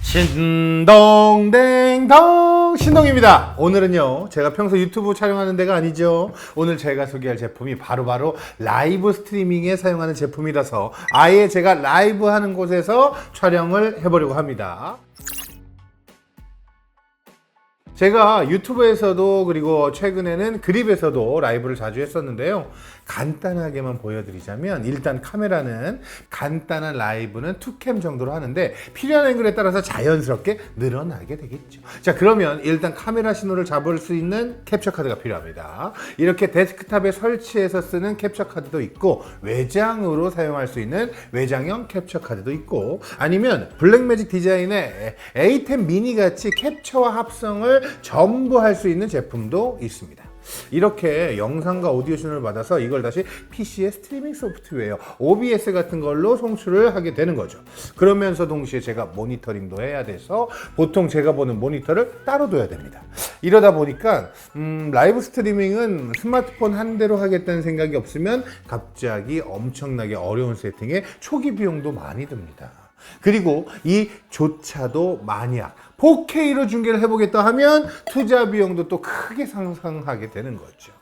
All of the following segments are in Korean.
신동댕동 신동입니다. 오늘은요 제가 평소 유튜브 촬영하는 데가 아니죠. 오늘 제가 소개할 제품이 바로 바로 라이브 스트리밍에 사용하는 제품이라서 아예 제가 라이브 하는 곳에서 촬영을 해보려고 합니다. 제가 유튜브에서도 그리고 최근에는 그립에서도 라이브를 자주 했었는데요. 간단하게만 보여드리자면 일단 카메라는 간단한 라이브는 투캠 정도로 하는데 필요한 앵글에 따라서 자연스럽게 늘어나게 되겠죠. 자 그러면 일단 카메라 신호를 잡을 수 있는 캡처 카드가 필요합니다. 이렇게 데스크탑에 설치해서 쓰는 캡처 카드도 있고 외장으로 사용할 수 있는 외장형 캡처 카드도 있고 아니면 블랙매직 디자인의 A10 미니 같이 캡처와 합성을 전부 할 수 있는 제품도 있습니다. 이렇게 영상과 오디오 신호를 받아서 이걸 다시 PC의 스트리밍 소프트웨어 OBS 같은 걸로 송출을 하게 되는 거죠. 그러면서 동시에 제가 모니터링도 해야 돼서 보통 제가 보는 모니터를 따로 둬야 됩니다. 이러다 보니까 음, 라이브 스트리밍은 스마트폰 한 대로 하겠다는 생각이 없으면 갑자기 엄청나게 어려운 세팅에 초기 비용도 많이 듭니다. 그리고 이 조차도 만약 4K로 중계를 해보겠다 하면 투자 비용도 또 크게 상승하게 되는 거죠.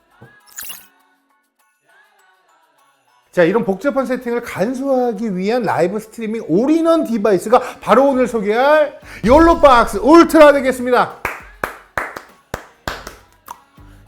자, 이런 복잡한 세팅을 간소화하기 위한 라이브 스트리밍 올인원 디바이스가 바로 오늘 소개할 욜로박스 울트라 되겠습니다.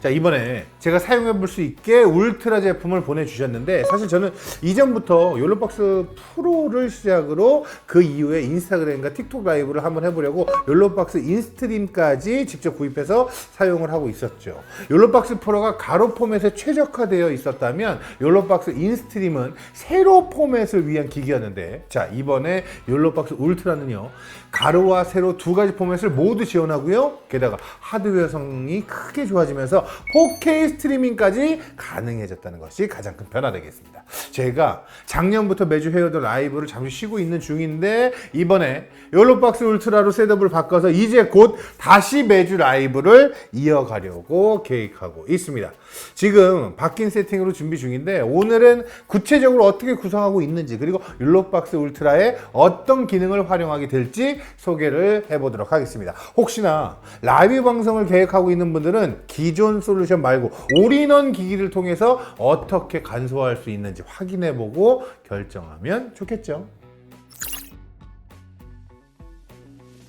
자 이번에 제가 사용해 볼 수 있게 울트라 제품을 보내주셨는데 사실 저는 이전부터 욜로박스 프로를 시작으로 그 이후에 인스타그램과 틱톡 라이브를 한번 해보려고 욜로박스 인스트림까지 직접 구입해서 사용을 하고 있었죠. 욜로박스 프로가 가로 포맷에 최적화되어 있었다면 욜로박스 인스트림은 세로 포맷을 위한 기기였는데 자 이번에 욜로박스 울트라는요 가로와 세로 두 가지 포맷을 모두 지원하고요. 게다가 하드웨어성이 크게 좋아지면서 4K 스트리밍까지 가능해졌다는 것이 가장 큰 변화 되겠습니다. 제가 작년부터 매주 해오던 라이브를 잠시 쉬고 있는 중인데 이번에 욜로박스 울트라로 셋업을 바꿔서 이제 곧 다시 매주 라이브를 이어가려고 계획하고 있습니다. 지금 바뀐 세팅으로 준비 중인데 오늘은 구체적으로 어떻게 구성하고 있는지 그리고 율로박스 울트라의 어떤 기능을 활용하게 될지 소개를 해보도록 하겠습니다. 혹시나 라이브 방송을 계획하고 있는 분들은 기존 솔루션 말고 올인원 기기를 통해서 어떻게 간소화할 수 있는지 확인해보고 결정하면 좋겠죠.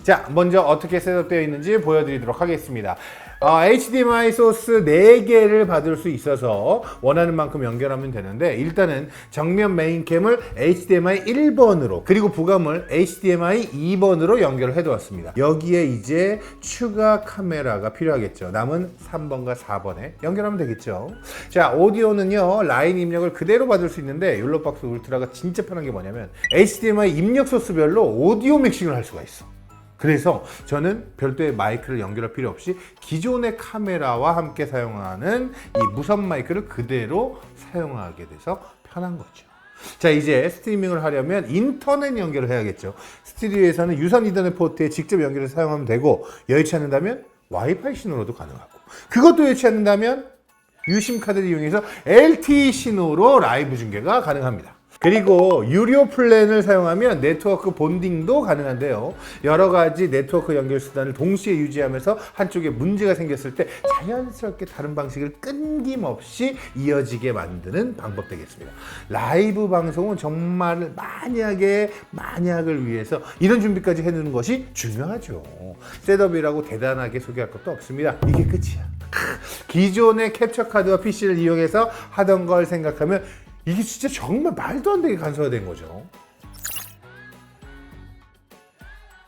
자, 먼저 어떻게 셋업되어 있는지 보여드리도록 하겠습니다. 어, HDMI 소스 4개를 받을 수 있어서 원하는 만큼 연결하면 되는데 일단은 정면 메인캠을 HDMI 1번으로 그리고 부감을 HDMI 2번으로 연결을 해두었습니다. 여기에 이제 추가 카메라가 필요하겠죠. 남은 3번과 4번에 연결하면 되겠죠. 자, 오디오는요 라인 입력을 그대로 받을 수 있는데 율로박스 울트라가 진짜 편한 게 뭐냐면 HDMI 입력 소스별로 오디오 믹싱을 할 수가 있어. 그래서 저는 별도의 마이크를 연결할 필요 없이 기존의 카메라와 함께 사용하는 이 무선 마이크를 그대로 사용하게 돼서 편한 거죠. 자 이제 스트리밍을 하려면 인터넷 연결을 해야겠죠. 스튜디오에서는 유선 이더넷 포트에 직접 연결해서 사용하면 되고 여의치 않는다면 와이파이 신호로도 가능하고 그것도 여의치 않는다면 유심 카드를 이용해서 LTE 신호로 라이브 중계가 가능합니다. 그리고 유료 플랜을 사용하면 네트워크 본딩도 가능한데요. 여러 가지 네트워크 연결 수단을 동시에 유지하면서 한쪽에 문제가 생겼을 때 자연스럽게 다른 방식을 끊김없이 이어지게 만드는 방법 되겠습니다. 라이브 방송은 정말 만약에 만약을 위해서 이런 준비까지 해두는 것이 중요하죠. 셋업이라고 대단하게 소개할 것도 없습니다. 이게 끝이야. 기존의 캡처 카드와 PC를 이용해서 하던 걸 생각하면 이게 진짜 정말 말도 안 되게 간소화된 거죠.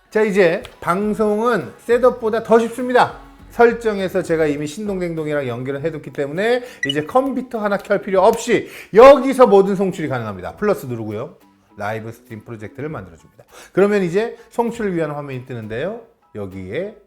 자, 이제 방송은 셋업보다 더 쉽습니다. 설정에서 제가 이미 신동댕동이랑 연결을 해뒀기 때문에 이제 컴퓨터 하나 켤 필요 없이 여기서 모든 송출이 가능합니다. 플러스 누르고요. 라이브 스트림 프로젝트를 만들어줍니다. 그러면 이제 송출을 위한 화면이 뜨는데요. 여기에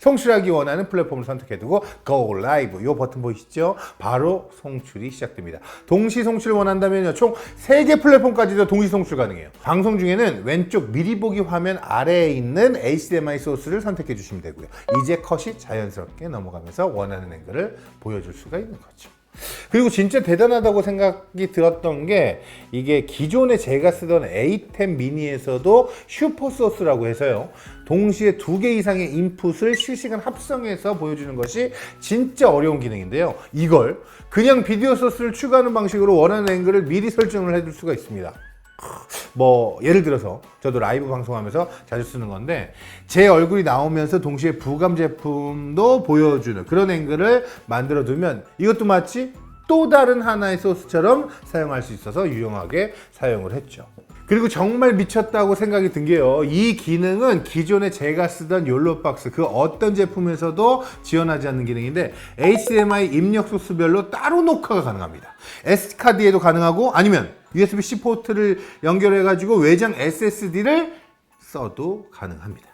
송출하기 원하는 플랫폼을 선택해두고 Go Live 이 버튼 보이시죠? 바로 송출이 시작됩니다. 동시 송출을 원한다면요. 총 3개 플랫폼까지도 동시 송출 가능해요. 방송 중에는 왼쪽 미리 보기 화면 아래에 있는 HDMI 소스를 선택해 주시면 되고요. 이제 컷이 자연스럽게 넘어가면서 원하는 앵글을 보여줄 수가 있는 거죠. 그리고 진짜 대단하다고 생각이 들었던 게 이게 기존에 제가 쓰던 A10 미니에서도 슈퍼소스라고 해서요. 동시에 두 개 이상의 인풋을 실시간 합성해서 보여주는 것이 진짜 어려운 기능인데요. 이걸 그냥 비디오 소스를 추가하는 방식으로 원하는 앵글을 미리 설정을 해둘 수가 있습니다. 뭐 예를 들어서 저도 라이브 방송하면서 자주 쓰는 건데 제 얼굴이 나오면서 동시에 부감 제품도 보여주는 그런 앵글을 만들어 두면 이것도 마치 또 다른 하나의 소스처럼 사용할 수 있어서 유용하게 사용을 했죠. 그리고 정말 미쳤다고 생각이 든 게요. 이 기능은 기존에 제가 쓰던 욜로박스 그 어떤 제품에서도 지원하지 않는 기능인데 HDMI 입력 소스별로 따로 녹화가 가능합니다. S카드에도 가능하고 아니면 USB-C 포트를 연결해 가지고 외장 SSD를 써도 가능합니다.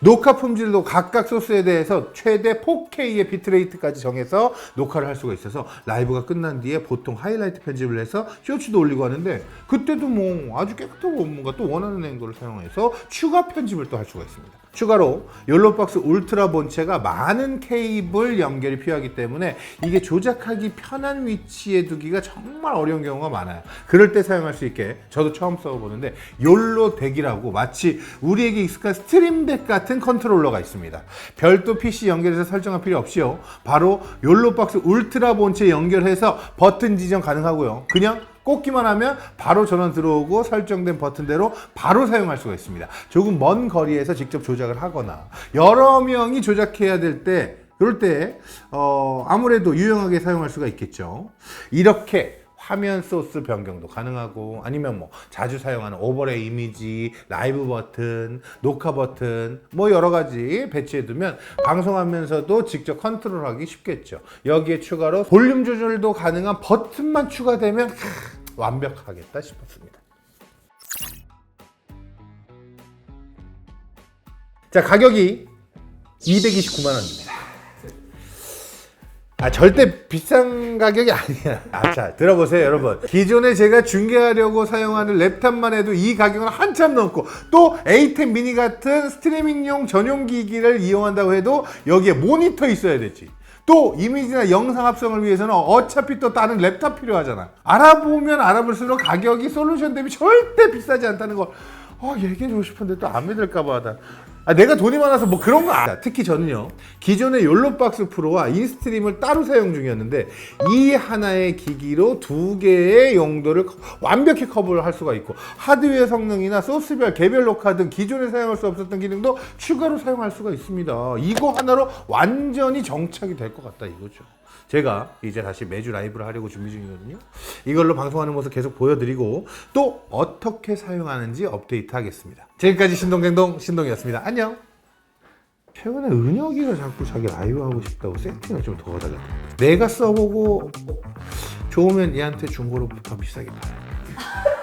녹화 품질도 각각 소스에 대해서 최대 4K의 비트레이트까지 정해서 녹화를 할 수가 있어서 라이브가 끝난 뒤에 보통 하이라이트 편집을 해서 쇼츠도 올리고 하는데 그때도 뭐 아주 깨끗하고 뭔가 또 원하는 앵글을 사용해서 추가 편집을 또 할 수가 있습니다. 추가로 욜로박스 울트라 본체가 많은 케이블 연결이 필요하기 때문에 이게 조작하기 편한 위치에 두기가 정말 어려운 경우가 많아요. 그럴 때 사용할 수 있게 저도 처음 써보는데 욜로 덱이라고 마치 우리에게 익숙한 스트림 덱 같은 컨트롤러가 있습니다. 별도 PC 연결해서 설정할 필요 없이요. 바로 욜로박스 울트라 본체 연결해서 버튼 지정 가능하고요. 그냥 꽂기만 하면 바로 전원 들어오고 설정된 버튼대로 바로 사용할 수가 있습니다. 조금 먼 거리에서 직접 조작을 하거나 여러 명이 조작해야 될때 그럴 때 어, 아무래도 유용하게 사용할 수가 있겠죠. 이렇게 화면 소스 변경도 가능하고 아니면 뭐 자주 사용하는 오버레이 이미지, 라이브 버튼, 녹화 버튼 뭐 여러 가지 배치해 두면 방송하면서도 직접 컨트롤하기 쉽겠죠. 여기에 추가로 볼륨 조절도 가능한 버튼만 추가되면 하, 완벽하겠다 싶었습니다. 자, 가격이 229만 원입니다. 아 절대 비싼 가격이 아니야. 아, 자 들어보세요 여러분. 기존에 제가 중계하려고 사용하는 랩탑만 해도 이 가격은 한참 넘고 또 A10 미니 같은 스트리밍용 전용 기기를 이용한다고 해도 여기에 모니터 있어야 되지. 또 이미지나 영상 합성을 위해서는 어차피 또 다른 랩탑 필요하잖아. 알아보면 알아볼수록 가격이 솔루션 대비 절대 비싸지 않다는 걸 어, 얘기해주고 싶은데 또 안 믿을까봐 나. 아, 내가 돈이 많아서 뭐 그런 거 아. 특히 저는요 기존의 욜로박스 프로와 인스트림을 따로 사용 중이었는데 이 하나의 기기로 두 개의 용도를 커- 완벽히 커버를 할 수가 있고 하드웨어 성능이나 소스별 개별 녹화 등 기존에 사용할 수 없었던 기능도 추가로 사용할 수가 있습니다. 이거 하나로 완전히 정착이 될 것 같다 이거죠. 제가 이제 다시 매주 라이브를 하려고 준비 중이거든요. 이걸로 방송하는 모습 계속 보여드리고 또 어떻게 사용하는지 업데이트 하겠습니다. 지금까지 신동댕동 신동이었습니다. 안녕. 최근에 은혁이가 자꾸 자기 라이브 하고 싶다고 세팅을 좀더 달라. 내가 써보고 좋으면 얘한테 중고로 더 비싸게 팔아.